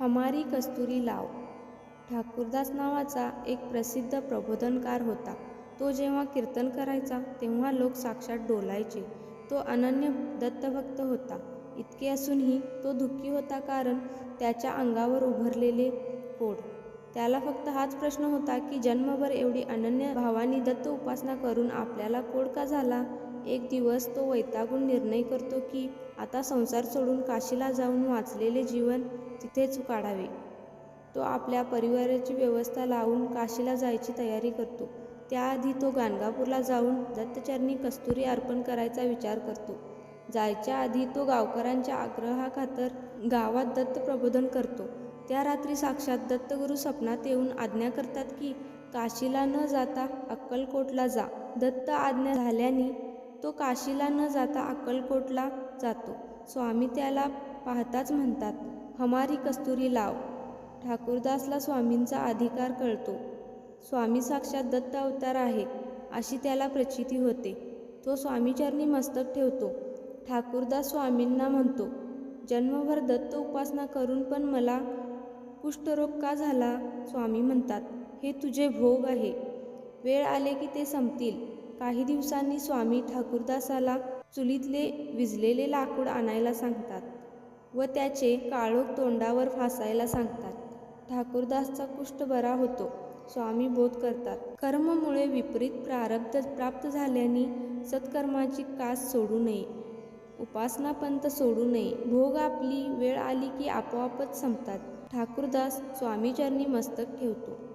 हमारी कस्तुरी लाव. ठाकूरदास नावाचा एक प्रसिद्ध प्रबोधनकार होता. तो जेव्हा कीर्तन करायचा तेव्हा लोक साक्षात डोलायचे. तो अनन्य दत्तभक्त होता. इतके असूनही तो दुःखी होता कारण त्याच्या अंगावर उभरलेले कोड. त्याला फक्त हाच प्रश्न होता की जन्मभर एवढी अनन्य भावानी दत्त उपासना करून आपल्याला कोड का झाला? एक दिवस तो वैतागून निर्णय करतो की आता संसार सोडून काशीला जाऊन वाचलेले जीवन तिथेच काढावे. तो आपल्या परिवाराची व्यवस्था लावून काशीला जायची तयारी करतो. त्याआधी तो गाणगापूरला जाऊन दत्तचरणी कस्तुरी अर्पण करायचा विचार करतो. जायच्या आधी तो गावकऱ्यांच्या आग्रहाखातर गावात दत्त प्रबोधन करतो. त्या रात्री साक्षात दत्तगुरू स्वप्नात येऊन आज्ञा करतात की काशीला न जाता अक्कलकोटला जा. दत्त आज्ञा झाल्याने तो काशीला न जाता अक्कलकोटला जातो. स्वामी त्याला पाहताच म्हणतात हमारी कस्तुरी लाव. ठाकूरदासला स्वामींचा अधिकार कळतो. स्वामी साक्षात दत्त अवतार आहे अशी त्याला प्रचिती होते. तो स्वामीचरणी मस्तक ठेवतो. ठाकूरदास स्वामींना म्हणतो जन्मभर दत्त उपासना करून पण मला कुष्ठरोग का झाला? स्वामी म्हणतात हे तुझे भोग आहे. वेळ आले की ते संपतील. काही दिवसांनी स्वामी ठाकूरदासाला चुलीतले विजलेले लाकूड आणायला सांगतात व त्याचे काळोख तोंडावर फासायला सांगतात. ठाकूरदासचा कुष्ठ बरा होतो. स्वामी बोध करतात. कर्ममुळे विपरीत प्रारब्ध प्राप्त झाल्याने सत्कर्माची कास सोडू नये. उपासना पंत सोडू नये. भोग आपली वेळ आली की आपोआपच संपतात. ठाकूरदास स्वामीचरणी मस्तक ठेवतो.